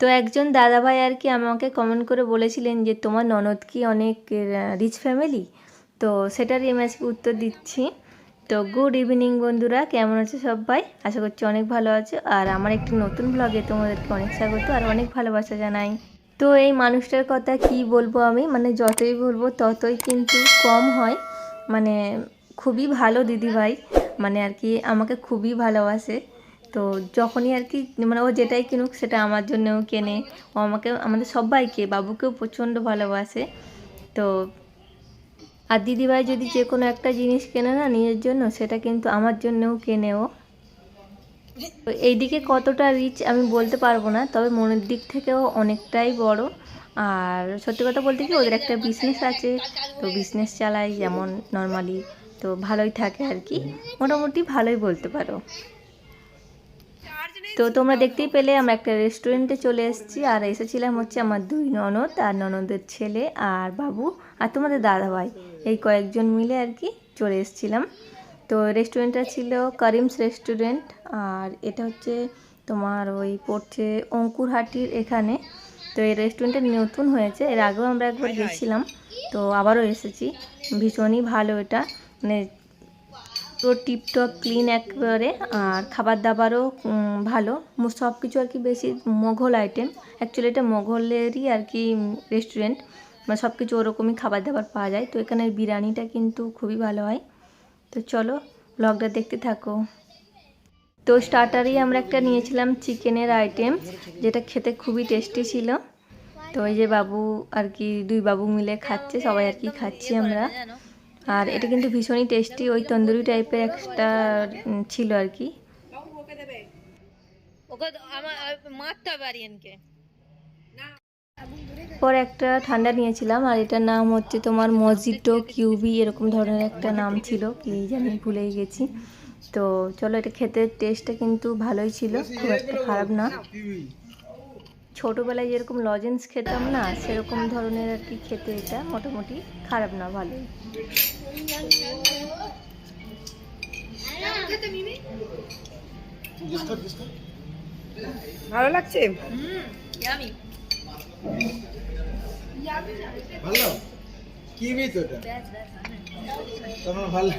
তো একজন দাদাভাই আর কি আমাকে কমেন্ট করে বলেছিলেন যে, তোমার ননদ কি অনেক রিচ ফ্যামিলি তো সেটারই আমি আজকে উত্তর দিচ্ছি। তো গুড ইভিনিং বন্ধুরা, কেমন আছে সবাই? আশা করছি অনেক ভালো আছো। আর আমার একটি নতুন ব্লগে তোমাদেরকে অনেক স্বাগত আর অনেক ভালোবাসা জানাই। তো এই মানুষটার কথা কি বলব আমি? মানে যতই বলব, ততই কিন্তু কম হয়। মানে খুবই ভালো দিদিভাই। মানে আর কি আমাকে খুবই ভালোবাসে। তো যখনই আর কি মানে ও যেটাই কিনুক সেটা আমার জন্যও কেনে। ও আমাকে, আমাদের সবাইকে, বাবুকেও প্রচণ্ড ভালোবাসে। তো আর দিদিভাই যদি যে কোনো একটা জিনিস কেনে না নিজের জন্য, সেটা কিন্তু আমার জন্যও কেনে ও। তো এইদিকে কতটা রিচ আমি বলতে পারব না, তবে মনের দিক থেকেও অনেকটাই বড়। আর সত্যি কথা বলতে কি, ওদের একটা বিজনেস আছে, তো বিজনেস চালাই যেমন নর্মালি তো ভালোই থাকে আর কি। মোটামুটি ভালোই বলতে পারো। তো তোমরা দেখতেই পেলে, আমরা একটা রেস্টুরেন্টে চলে এসেছি, আর এসেছিলাম হচ্ছে আমার দুই ননদ আর ননদের ছেলে আর বাবু আর তোমাদের দাদাভাই। এই কয়েকজন মিলে আর কি চলে এসেছিলাম। তো রেস্টুরেন্টটা ছিল করিমস রেস্টুরেন্ট আর এটা হচ্ছে তোমার ওই পড়ছে অঙ্কুরহাটির এখানে। তো এই রেস্টুরেন্টটা নতুন হয়েছে, এর আগেও আমরা একবার গেছিলাম। তো আবারও এসেছি, ভীষণই ভালো এটা। মানে পুরো টিপটপ, ক্লিন একবারে। আর খাবার দাবারও ভালো। সব কিছু আর কি বেশি মোঘল আইটেম। অ্যাকচুয়ালি এটা মোঘলেরই আর কি রেস্টুরেন্ট। মানে সব কিছু ওরকমই খাবার দাবার পাওয়া যায়। তো এখানের বিরিয়ানিটা কিন্তু খুবই ভালো হয়। তো চলো ব্লগটা দেখতে থাকো। তো স্টার্টারেই আমরা একটা নিয়েছিলাম চিকেনের আইটেম, যেটা খেতে খুবই টেস্টি ছিল। তো ওই যে বাবু আর কি, দুই বাবু মিলে খাচ্ছে। সবাই আর কি খাচ্ছি আমরা। আর এটা কিন্তু ভীষণই টেস্টি ওই তন্দুরি টাইপের একটা ছিল আর কি। পর একটা ঠান্ডা নিয়েছিলাম আর এটার নাম হচ্ছে তোমার মজিটো কিউবি এরকম ধরনের একটা নাম ছিল কি জানি ভুলেই গেছি। তো চলো এটা খেতে টেস্টটা কিন্তু ভালোই ছিল খুব একটা খারাপ না। ছোটোবেলায় যেরকম লজেন্স খেতাম না সেরকম ধরনের আর কি খেতে এটা মোটামুটি খারাপ না ভালোই। ভালো লাগছে? ভালো? কি বি তো তোমার ভালো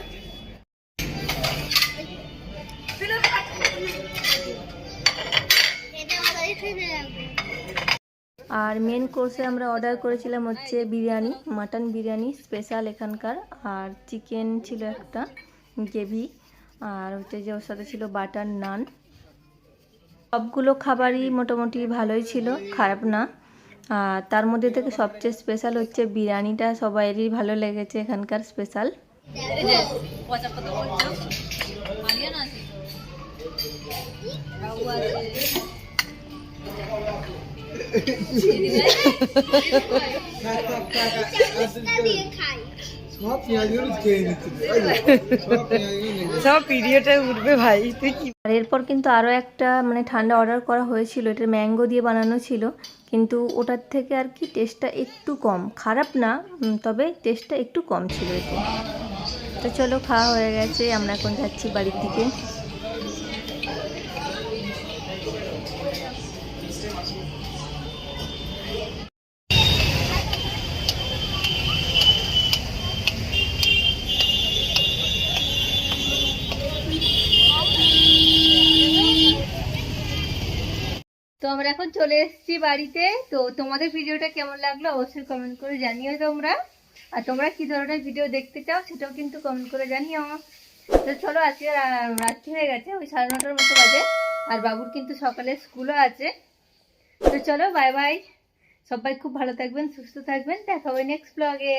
আর মেন কোর্সে আমরা অর্ডার করেছিলাম হচ্ছে বিরিয়ানি মাটন বিরিয়ানি স্পেশাল এখানকার, আর চিকেন ছিল একটা গ্রেভি আর হচ্ছে যে ওর সাথে ছিল বাটার নান সবগুলো খাবারই মোটামুটি ভালোই ছিল, খারাপ না। আর তার মধ্যে থেকে সবচেয়ে স্পেশাল হচ্ছে বিরিয়ানিটা সবাইয়েরই ভালো লেগেছে এখানকার স্পেশাল সব উঠবে ভাই আর এরপর কিন্তু আরও একটা মানে ঠান্ডা অর্ডার করা হয়েছিল এটা ম্যাঙ্গো দিয়ে বানানো ছিল। কিন্তু ওটার থেকে আর কি টেস্টটা একটু কম। খারাপ না তবে টেস্টটা একটু কম ছিল এতে। তো চলো, খাওয়া হয়ে গেছে, আমরা এখন যাচ্ছি বাড়ির দিকে। তো আমরা এখন চলে এসেছি বাড়িতে। তো তোমাদের ভিডিওটা কেমন লাগল অবশ্যই কমেন্ট করে জানিও তোমরা। আর তোমরা কি ধরনের ভিডিও দেখতে চাও সেটাও কিন্তু কমেন্ট করে জানিও। তো চলো আজকে রাত্রি হয়ে গেছে, ওই সাড়ে নটার মতো বাজে। আর বাবুর কিন্তু সকালে স্কুলও আছে। তো চলো বাই বাই সবাই খুব ভালো থাকবেন, সুস্থ থাকবেন। দেখা হবে নেক্সট ব্লগে